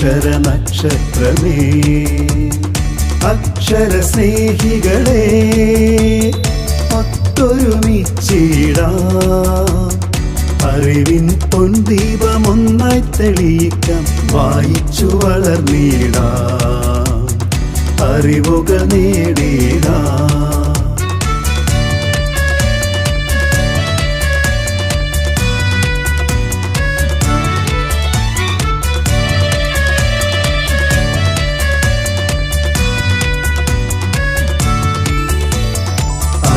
അക്ഷര നക്ഷത്രമേ അക്ഷര സ്നേഹികളെ ഒത്തൊരുമിച്ചിടാം അറിവിൻ പൊൻദീപമൊന്നായി തെളിയിക്കാം വായിച്ചു വളർന്നിടാം. അറിവുകൾ നേടിടാം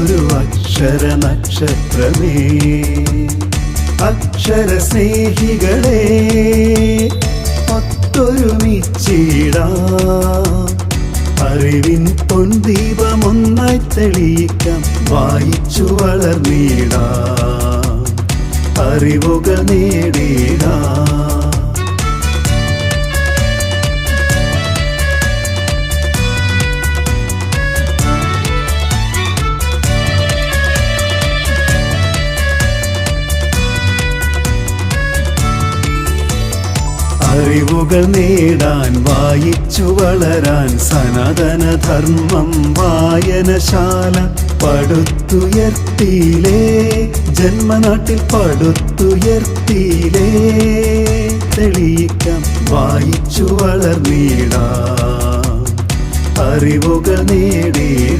ഒരു അക്ഷര നക്ഷത്രമേ. അക്ഷര സ്നേഹികളെ ഒത്തൊരുമിച്ചിടാം അറിവിൻ പൊൻദീപമൊന്നായി തെളിയിക്കാം വായിച്ചു വളർന്നിടാം. അറിവുകൾ നേടിടാം. അറിവുകൾ നേടാൻ വായിച്ചു വളരാൻ സനാതന ധർമ്മം വായനശാല പടുത്തുയർത്തിയിലേ. ജന്മനാട്ടിൽ പടുത്തുയർത്തിയിലേ. തെളിയിക്കാം വായിച്ചു വളർന്നീടാ. അറിവുകൾ നേടിടാം